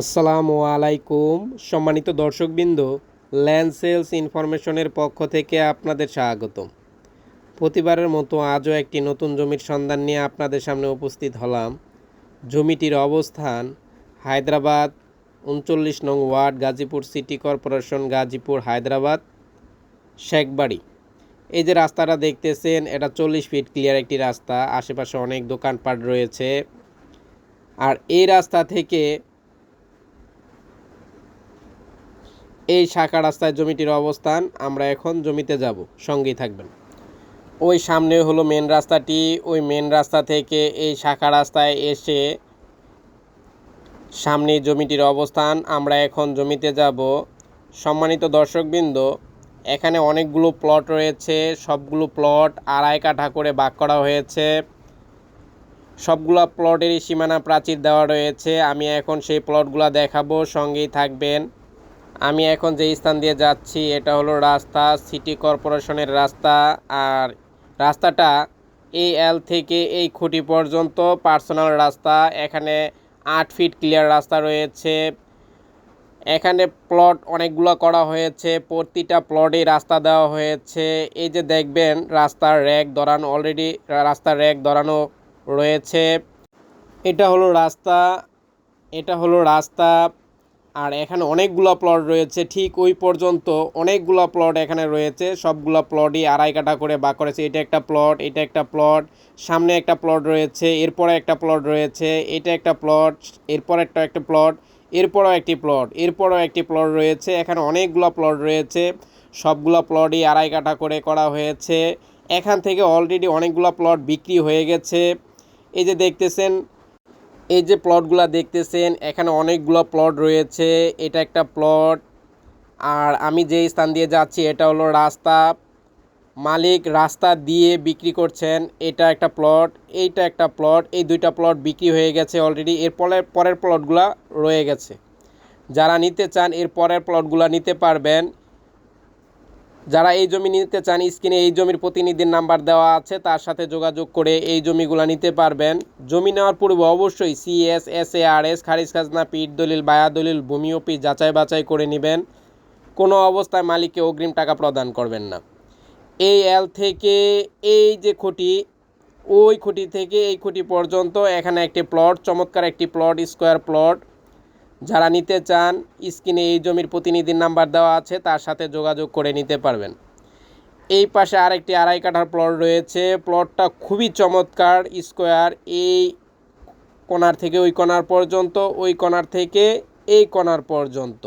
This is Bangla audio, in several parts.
আসসালামু আলাইকুম। সম্মানিত দর্শকবৃন্দ, ল্যান্ড সেলস ইনফরমেশনের পক্ষ থেকে আপনাদের স্বাগতম। প্রতিবারের মতো আজও একটি নতুন জমির সন্ধান নিয়ে আপনাদের সামনে উপস্থিত হলাম। জমিটির অবস্থান হায়দ্রাবাদ, উনচল্লিশ নং ward, Gazipur city corporation, Gazipur, Hyderabad, Shekhbari. এই যে রাস্তাটা দেখতেছেন, এটা চল্লিশ ফিট ক্লিয়ার একটি রাস্তা, আশেপাশে অনেক দোকানপাট রয়েছে। আর এই রাস্তা থেকে এই শাখা রাস্তায় জমিটির অবস্থান, আমরা এখন জমিতে যাব, সঙ্গেই থাকবেন। ওই সামনে হলো মেন রাস্তাটি, ওই মেন রাস্তা থেকে এই শাখা রাস্তায় এসে সামনে জমিটির অবস্থান, আমরা এখন জমিতে যাব। সম্মানিত দর্শকবৃন্দ, এখানে অনেকগুলো প্লট রয়েছে, সবগুলো প্লট আড়াই কাঠা করে ভাগ করা হয়েছে। সবগুলো প্লটেরই সীমানা প্রাচীর দেওয়া রয়েছে, আমি এখন সেই প্লটগুলো দেখাবো, সঙ্গেই থাকবেন। আমি এখন যে স্থান দিয়ে যাচ্ছি, এটা হলো রাস্তা, সিটি কর্পোরেশনের রাস্তা। আর রাস্তাটা এই এল থেকে এই খুঁটি পর্যন্ত পার্সোনাল রাস্তা। এখানে আট ফিট ক্লিয়ার রাস্তা রয়েছে। এখানে প্লট অনেকগুলো করা হয়েছে। প্রতিটা প্লটে রাস্তা দেওয়া হয়েছে। এই যে দেখবেন, রাস্তার র্যাক ধরানো অলরেডি রাস্তার র্যাক ধরানো রয়েছে। এটা হলো রাস্তা, এটা হলো রাস্তা। আর এখানে অনেকগুলো প্লট রয়েছে, ঠিক ওই পর্যন্ত অনেকগুলো প্লট এখানে রয়েছে, সবগুলো প্লটই আড়াই কাঠা করে বা করেছে। এটা একটা প্লট এটা একটা প্লট সামনে একটা প্লট রয়েছে, এরপরে একটা প্লট রয়েছে, এটা একটা প্লট এরপর একটা একটা প্লট এরপরও একটি প্লট এরপরও একটি প্লট রয়েছে। এখানে অনেকগুলো প্লট রয়েছে, সবগুলো প্লটই আড়াই কাঠা করে করা হয়েছে। এখান থেকে অলরেডি অনেকগুলো প্লট বিক্রি হয়ে গেছে। এই যে দেখতেছেন এই যে প্লটগুলো দেখতেছেন, এখানে অনেকগুলো প্লট রয়েছে। এটা একটা প্লট আর আমি যে স্থান দিয়ে যাচ্ছি, এটা হলো রাস্তা। মালিক রাস্তা দিয়ে বিক্রি করছেন, এটা একটা প্লট এইটা একটা প্লট এই দুইটা প্লট বিক্রি হয়ে গেছে অলরেডি এর পরের পরের প্লটগুলো রয়ে গেছে। যারা নিতে চান, এর পরের প্লটগুলো নিতে পারবেন। যারা এই জমি নিতে চান, স্ক্রিনে এই জমির প্রতিনিধির নাম্বার দেওয়া আছে, তার সাথে যোগাযোগ করে এই জমিগুলো নিতে পারবেন। জমি নেওয়ার পূর্বে অবশ্যই CS S A R S খারিজ খাজনা পিট দলিল, বায়া দলিল, ভূমি অফিস যাচাই বাছাই করে নেবেন। কোনো অবস্থায় মালিককে অগ্রিম টাকা প্রদান করবেন না। এই এল থেকে এই যে খুঁটি, ওই খুঁটি থেকে এই খুঁটি পর্যন্ত এখানে একটি প্লট চমৎকার একটি প্লট স্কোয়ার প্লট যারা নিতে চান, স্ক্রিনে এই জমির প্রতিনিধির নাম্বার দেওয়া আছে, তার সাথে যোগাযোগ করে নিতে পারবেন। এই পাশে আরেকটি আড়াই কাঠার প্লট রয়েছে। প্লটটা খুবই চমৎকার স্কোয়ার এই কোনার থেকে ওই কোনার পর্যন্ত, ওই কোনার থেকে এই কোনার পর্যন্ত।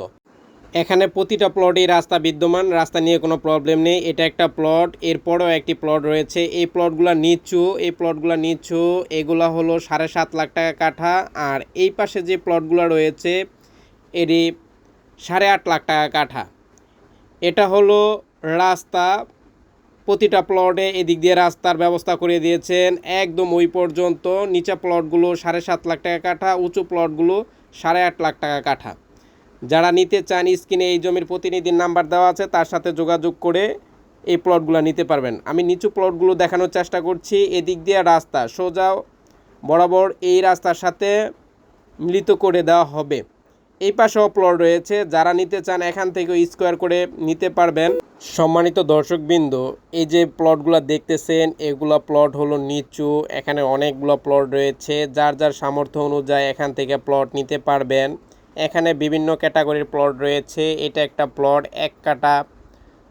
এখানে প্রতিটা প্লটেই রাস্তা বিদ্যমান, রাস্তা নিয়ে কোনো প্রবলেম নেই। এটা একটা প্লট এরপরও একটি প্লট রয়েছে। এই প্লটগুলো নিচু, এই প্লটগুলো নিচু, এগুলা হলো সাড়ে সাত লাখ টাকা কাঠা। আর এই পাশে যে প্লটগুলো রয়েছে এরই সাড়ে আট লাখ টাকা কাঠা। এটা হলো রাস্তা, প্রতিটা প্লটে এদিক দিয়ে রাস্তার ব্যবস্থা করে দিয়েছেন। একদম ওই পর্যন্ত, নিচা প্লটগুলো সাড়ে সাত লাখ টাকা কাঠা, উঁচু প্লটগুলো সাড়ে আট লাখ টাকা কাঠা। যারা নিতে চান স্ক্রিনে এই জমির প্রতিনিধির নাম্বার দেওয়া আছে, তার সাথে যোগাযোগ করে এই প্লটগুলো নিতে পারবেন। আমি নিচু প্লটগুলো দেখানোর চেষ্টা করছি, এদিক দিয়ে রাস্তা সোজা, বরাবর এই রাস্তার সাথে মিলিত করে দেওয়া হবে। এই পাশেও প্লট রয়েছে, যারা নিতে চান এখান থেকে স্কোয়ার করে নিতে পারবেন। সম্মানিত দর্শকবৃন্দ, এই যে প্লটগুলো দেখতেছেন, এগুলো প্লট হলো নিচু, এখানে অনেকগুলো প্লট রয়েছে। যার যার সামর্থ্য অনুযায়ী এখান থেকে প্লট নিতে পারবেন। এখানে বিভিন্ন ক্যাটাগরির প্লট রয়েছে। এটা একটা প্লট, এক কাটা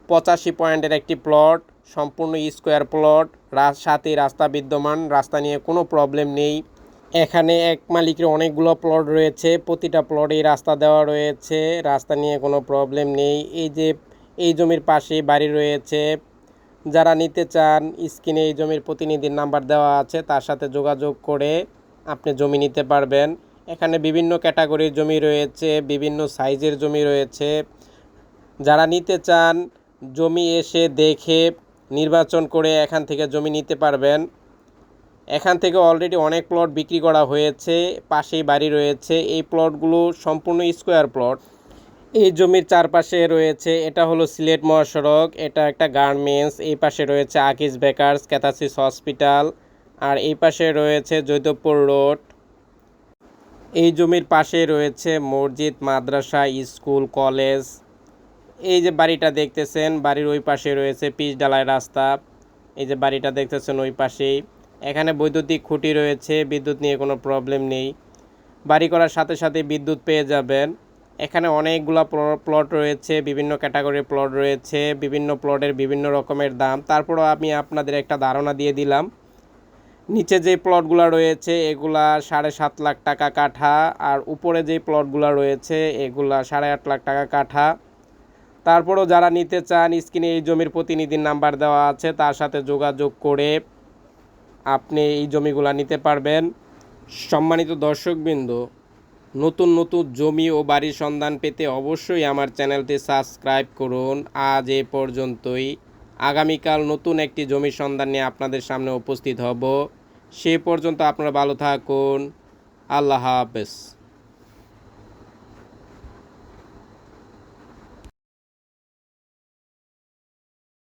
পঁচাশি পয়েন্টের একটি প্লট, সম্পূর্ণ স্কোয়ার প্লট সাথে রাস্তা বিদ্যমান, রাস্তা নিয়ে কোনো প্রবলেম নেই। এখানে এক মালিকের অনেকগুলো প্লট রয়েছে, প্রতিটা প্লটেই রাস্তা দেওয়া রয়েছে, রাস্তা নিয়ে কোনো প্রবলেম নেই। এই যে, এই জমির পাশে বাড়ি রয়েছে। যারা নিতে চান, স্ক্রিনে এই জমির প্রতিনিধির নাম্বার দেওয়া আছে, তার সাথে যোগাযোগ করে আপনি জমি নিতে পারবেন। এখানে বিভিন্ন ক্যাটাগরির জমি রয়েছে, বিভিন্ন সাইজের জমি রয়েছে। যারা নিতে চান, জমি এসে দেখে নির্বাচন করে এখান থেকে জমি নিতে পারবেন। এখান থেকে অলরেডি অনেক প্লট বিক্রি করা হয়েছে, পাশেই বাড়ি রয়েছে। এই প্লটগুলো সম্পূর্ণ স্কোয়ার প্লট এই জমির চারপাশে রয়েছে, এটা হলো সিলেট মহাসড়ক, এটা একটা গার্মেন্টস, এই পাশে রয়েছে আকিস বেকার্স, ক্যাথাসিস হসপিটাল, আর এই পাশে রয়েছে জৈতবপুর রোড। এই জমির পাশে রয়েছে মসজিদ, মাদ্রাসা, স্কুল, কলেজ। এই যে বাড়িটা দেখতেছেন, বাড়ির ওই পাশে রয়েছে পিচ ডালাই রাস্তা। এই যে বাড়িটা দেখতেছেন ওই পাশেই। এখানে বৈদ্যুতিক খুঁটি রয়েছে, বিদ্যুৎ নিয়ে কোনো প্রবলেম নেই। বাড়ি করার সাথে সাথে বিদ্যুৎ পেয়ে যাবেন। এখানে অনেকগুলো প্লট রয়েছে, বিভিন্ন ক্যাটাগরির প্লট রয়েছে, বিভিন্ন প্লটের বিভিন্ন রকমের দাম। তারপরও আমি আপনাদের একটা ধারণা দিয়ে দিলাম। নিচে যে প্লটগুলো রয়েছে, এগুলা সাড়ে সাত লাখ টাকা কাঠা, আর উপরে যে প্লটগুলো রয়েছে, এগুলা সাড়ে আট লাখ টাকা কাঠা। তারপরও যারা নিতে চান, স্ক্রিনে এই জমির প্রতিনিধির নাম্বার দেওয়া আছে, তার সাথে যোগাযোগ করে আপনি এই জমিগুলা নিতে পারবেন। সম্মানিত দর্শকবৃন্দ, নতুন নতুন জমি ও বাড়ির সন্ধান পেতে অবশ্যই আমার চ্যানেলটি সাবস্ক্রাইব করুন। আজ এ পর্যন্তই। আগামীকাল নতুন একটি জমির সন্ধান নিয়ে আপনাদের সামনে উপস্থিত হব। সে পর্যন্ত আপনারা ভালো থাকুন। আল্লাহ হাফেজ।